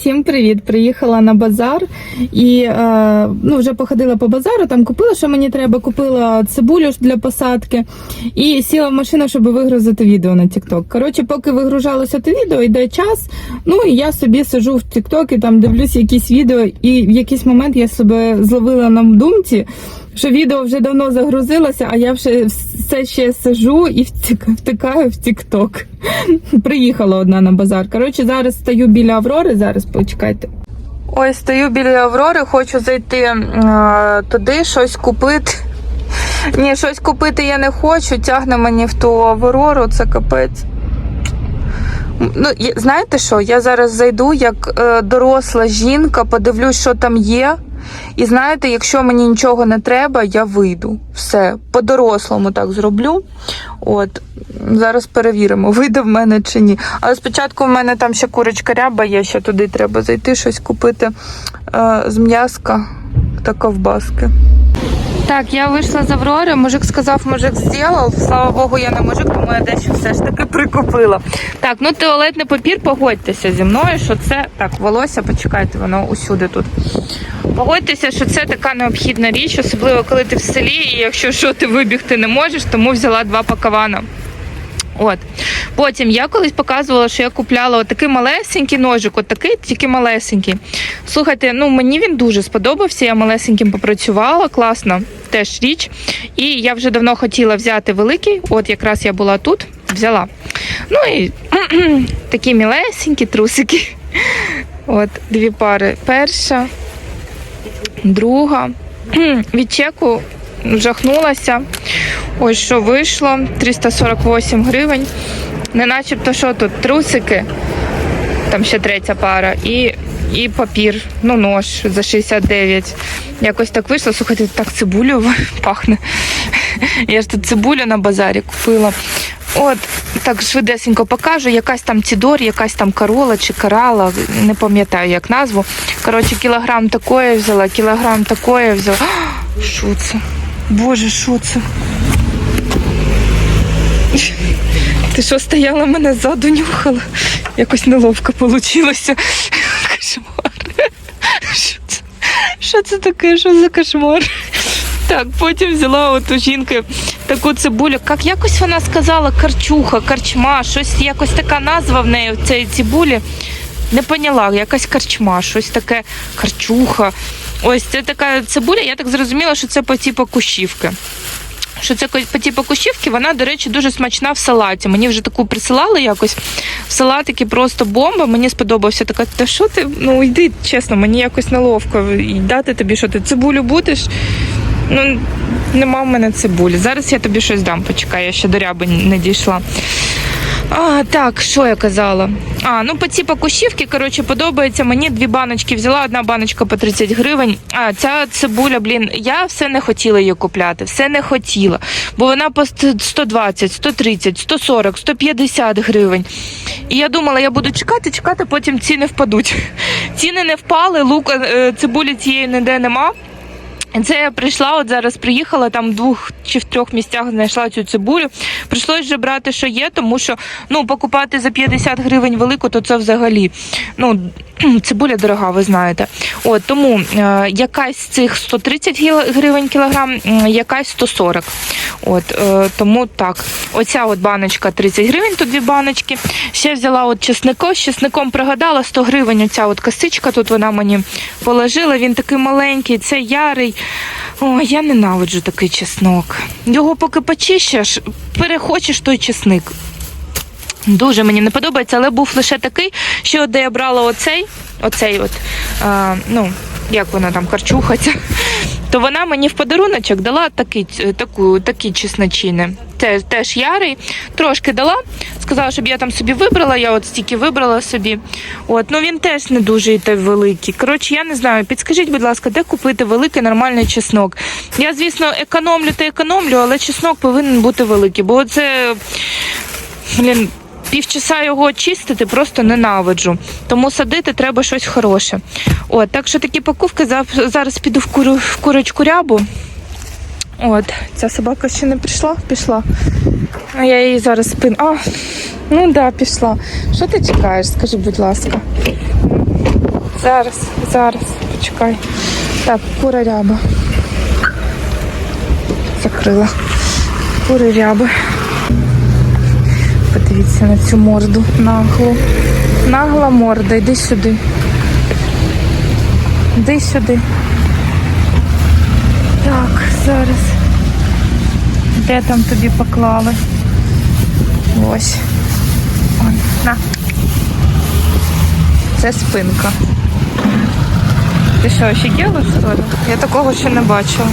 всім привіт! Приїхала на базар і е, ну, вже походила по базару, там купила, що мені треба, купила цибулю для посадки і сіла в машину, щоб вигрузити відео на TikTok. Коротше, поки вигружалося те відео, йде час. Ну і я собі сижу в TikTok і там дивлюся якісь відео, і в якийсь момент я себе зловила на думці. Що відео вже давно загрузилося, а я вже все ще сижу і втикаю в TikTok. Приїхала одна на базар. Коротше, зараз стою біля Аврори. Зараз почекайте. Ой, стою біля Аврори, хочу зайти е, туди, щось купити. Ні, щось купити я не хочу. Тягне мені в ту Аврору, це капець. Ну, знаєте що? Я зараз зайду як е, доросла жінка, подивлюсь, що там є. І знаєте, якщо мені нічого не треба, я вийду. Все, по-дорослому так зроблю. От, зараз перевіримо, вийде в мене чи ні. Але спочатку в мене там ще курочка ряба є, ще туди треба зайти, щось купити е, з м'яска та ковбаски. Так, я вийшла з Аврори, мужик сказав, мужик зробив. Слава Богу, я не мужик, тому я дещо все ж таки прикупила. Так, ну туалетний папір, погодьтеся зі мною, що це. Так, волосся, почекайте, воно усюди тут. Погодьтеся, що це така необхідна річ, особливо коли ти в селі, і якщо що ти вибігти не можеш, тому взяла два пакавана. От. Потім я колись показувала, що я купляла отакий малесенький ножик, отакий, тільки малесенький. Слухайте, ну мені він дуже сподобався. Я малесеньким попрацювала, класно, теж річ. І я вже давно хотіла взяти великий. От якраз я була тут, взяла. Ну і такі мілесенькі трусики. От, дві пари. Перша, друга. Від чеку жахнулася. Ось що вийшло 348 гривень. Не начебто, що тут трусики, там ще третя пара, і, і папір, ну нож за 69. Якось так вийшло. Слухайте, так цибулю пахне. Я ж тут цибулю на базарі купила. От, так швидесенько покажу. Якась там Тідор, якась там Карола чи Карала, не пам'ятаю як назву. Коротше, кілограм такої взяла, кілограм такої взяла. Що це? Боже, що це? Ти що стояла мене ззаду нюхала? Якось неловко вийшло. Кошмар. Що це? Що це таке? Що за кошмар? Так, потім взяла от у жінки таку цибулю. Як якось вона сказала карчуха, карчма, щось якось така назва в неї в цієї цибулі. Не поняла, якась карчма, щось таке карчуха. Ось це така цибуля, я так зрозуміла, що це по типу кущівки. Що це по типу кущівки, вона, до речі, дуже смачна в салаті. Мені вже таку присилали якось. В салатики просто бомба. Мені сподобався така. Та що ти? Ну йди, чесно, мені якось неловко. І дати тобі, що ти цибулю будеш. Ну, нема в мене цибулі. Зараз я тобі щось дам, почекай, я ще до ряби не дійшла. А, так, що я казала? А, ну по ці покушівки, коротше, подобається. Мені дві баночки взяла, одна баночка по 30 гривень. А ця цибуля, блін, я все не хотіла її купляти, все не хотіла. Бо вона по 120, 130, 140, 150 гривень. І я думала, я буду чекати, чекати, потім ціни впадуть. Ціни не впали, лука е, цибулі цієї ніде нема. Це я прийшла, от зараз приїхала, там в двох чи в трьох місцях знайшла цю цибулю. Прийшлось вже брати, що є, тому що ну, покупати за 50 гривень велику, то це взагалі. Ну, цибуля дорога, ви знаєте. От тому е, якась з цих 130 гіл- гривень кілограм, якась 140. От е, тому так. Оця от баночка 30 гривень, тут дві баночки. Ще взяла от чеснико. З чесником пригадала 100 гривень. Оця от косичка тут вона мені положила. Він такий маленький, це ярий. О, я ненавиджу такий чеснок. Його поки почищеш, перехочеш той чесник. Дуже мені не подобається, але був лише такий, що де я брала оцей, оцей от, а, ну, як вона там, карчухаться, то вона мені в подаруночок дала такий, таку, такі чесночини. Це теж ярий, трошки дала, сказала, щоб я там собі вибрала, я от стільки вибрала собі. От, ну він теж не дуже і великий. Коротше, я не знаю, підскажіть, будь ласка, де купити великий нормальний чеснок? Я, звісно, економлю та економлю, але чеснок повинен бути великий, бо це. Блін, півчаса його чистити просто ненавиджу. Тому садити треба щось хороше. От, так що такі покупки зараз піду в курочку рябу. От, ця собака ще не прийшла, пішла. А я її зараз спин. А, ну да, пішла. Що ти чекаєш? Скажи, будь ласка. Зараз, зараз, почекай. Так, кура ряба. Закрила. Кури ряби. Подивіться на цю морду наглу. Нагла морда, йди сюди. Йди сюди. Зараз. Де там тобі поклали? Ось. Он, на. Це спинка. Ти що, офігела, що? Я такого ще не бачила.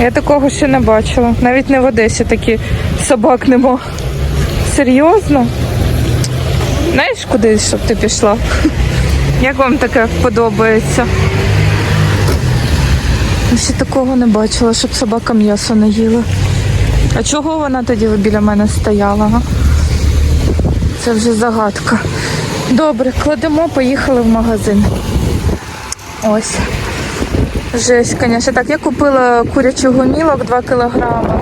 Я такого ще не бачила. Навіть не в Одесі такі собак нема. Серйозно? Знаєш, куди, щоб ти пішла? Як вам таке подобається? Ще такого не бачила, щоб собака м'ясо не їла. А чого вона тоді біля мене стояла? Це вже загадка. Добре, кладемо, поїхали в магазин. Ось. Жесть, звісно. Так, я купила курячих гомілок 2 кілограми.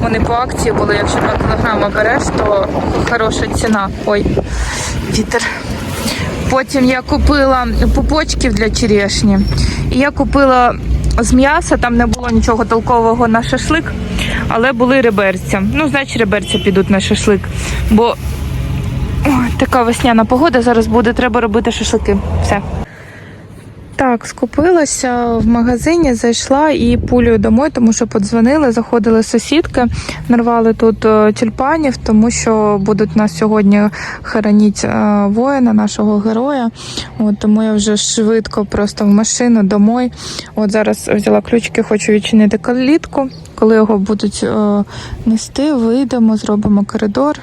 Вони по акції були, якщо 2 кілограми береш, то хороша ціна. Ой, вітер. Потім я купила пупочків для черешні. І я купила з м'яса, там не було нічого толкового на шашлик, але були реберця. Ну, значить, реберця підуть на шашлик. Бо о, така весняна погода зараз буде, треба робити шашлики. Все. Так, скупилася в магазині, зайшла і пулею домой, тому що подзвонили, заходили сусідки, нарвали тут е, тюльпанів, тому що будуть нас сьогодні хоронити е, воїна, нашого героя. От, тому я вже швидко просто в машину домой. От зараз взяла ключики, хочу відчинити калітку. Коли його будуть е, нести, вийдемо, зробимо коридор.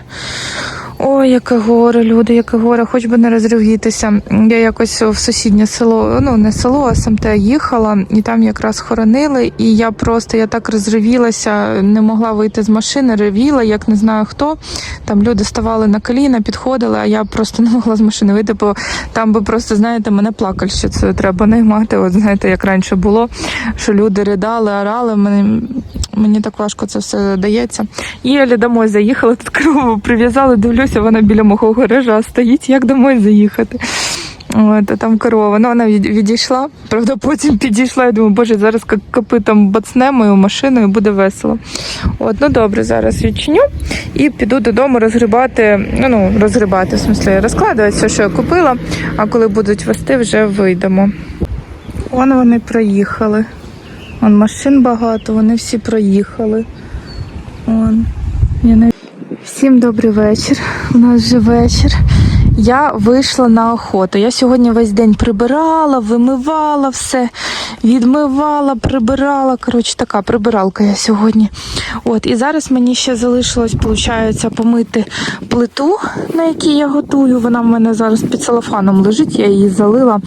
Ой, яке горе, люди, яке горе, хоч би не розривітися. Я якось в сусіднє село, ну не село, а СМТ їхала, і там якраз хоронили. І я просто я так розривілася, не могла вийти з машини, ревіла, як не знаю хто. Там люди ставали на коліна, підходили, а я просто не могла з машини вийти, бо там би просто, знаєте, мене плакальщицею треба наймати. От знаєте, як раніше було, що люди ридали, орали. Мені, мені так важко це все дається. Єлі домой заїхала, тут корову прив'язали, дивлюся, вона біля мого гаража стоїть, як домой заїхати. От, а там корова. Ну, вона відійшла, правда, потім підійшла. Я думаю, боже, зараз копитом бацне мою машину і буде весело. От, ну добре, зараз відчиню і піду додому розгрібати, ну, ну розгрібати, в смислі, розкладувати все, що я купила, а коли будуть вести, вже вийдемо. Вон вони проїхали. Вон машин багато, вони всі проїхали. Вон. Я не... Всім добрий вечір. У нас вже вечір. Я вийшла на охоту. Я сьогодні весь день прибирала, вимивала все, відмивала, прибирала. Коротше, така прибиралка я сьогодні. От, і зараз мені ще залишилось, виходить, помити плиту, на якій я готую. Вона в мене зараз під целофаном лежить, я її залила.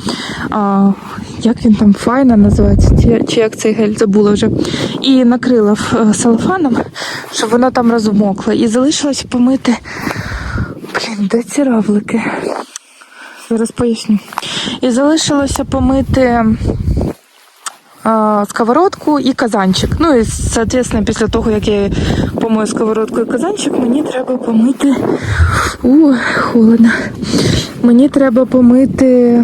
А, як він там файна називається, чи, чи як цей гель забула вже. І накрила е, целофаном, щоб воно там розмокло. І залишилось помити. Блін, де ці равлики? Зараз поясню. І залишилося помити сковородку і казанчик. Ну і, соответственно, після того, як я помию сковородку і казанчик, мені треба помити. У, холодно. Мені треба помити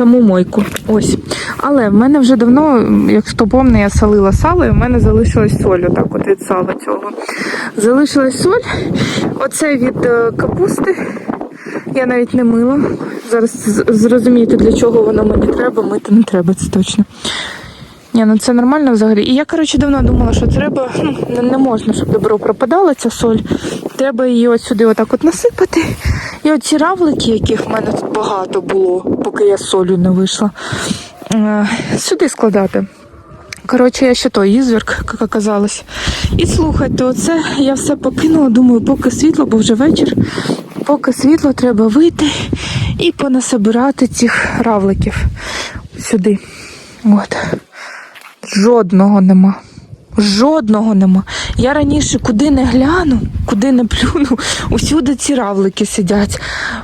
саму мойку. Ось. Але в мене вже давно, як хто помне, я солила сало, і в мене залишилась соль, отак от від сала цього. Залишилась соль. Оце від е, капусти. Я навіть не мила. Зараз зрозумієте, для чого воно мені треба. Мити не треба, це точно. Ні, ну це нормально взагалі. І я, коротше, давно думала, що треба, ну, не, можна, щоб добро пропадала ця соль. Треба її от сюди отак от насипати. І оці равлики, яких в мене тут багато було, поки я з солью не вийшла, е, сюди складати. Коротше, я ще той ізверг, як оказалось. І слухайте, оце я все покинула, думаю, поки світло, бо вже вечір. Поки світло, треба вийти і понасобирати цих равликів сюди. От. Жодного нема. Жодного нема. Я раніше куди не гляну, куди не плюну, усюди ці равлики сидять.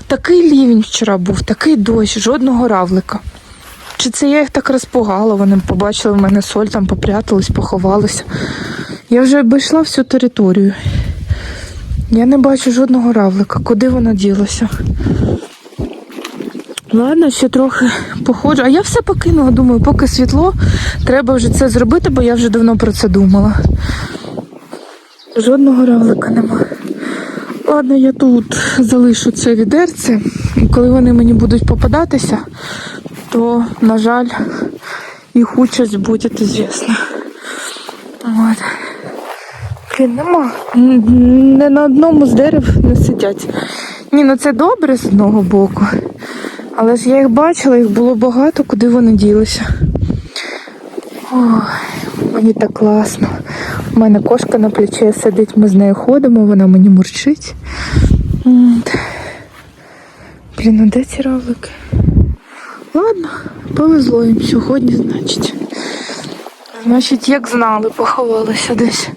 Такий лівень вчора був, такий дощ, жодного равлика. Чи це я їх так розпугала, вони побачили в мене соль, там попрятались, поховалися. Я вже обійшла всю територію. Я не бачу жодного равлика. Куди воно ділося? Ладно, ще трохи походжу. А я все покинула, думаю, поки світло, треба вже це зробити, бо я вже давно про це думала. Жодного равлика нема. Ладно, я тут залишу це відерце. Коли вони мені будуть попадатися, то, на жаль, їх участь буде звісна. От. Блін, нема. Не на одному з дерев не сидять. Ні, ну це добре з одного боку. Але ж я їх бачила, їх було багато, куди вони ділися. Ой, мені так класно. У мене кошка на плече сидить, ми з нею ходимо, вона мені мурчить. Блін, ну де ці равлики? Ладно, повезло їм сьогодні, значить. Значить, як знали, поховалися десь.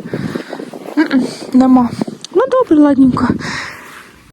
Н -н -н, Нема. Ну добре, ладненько.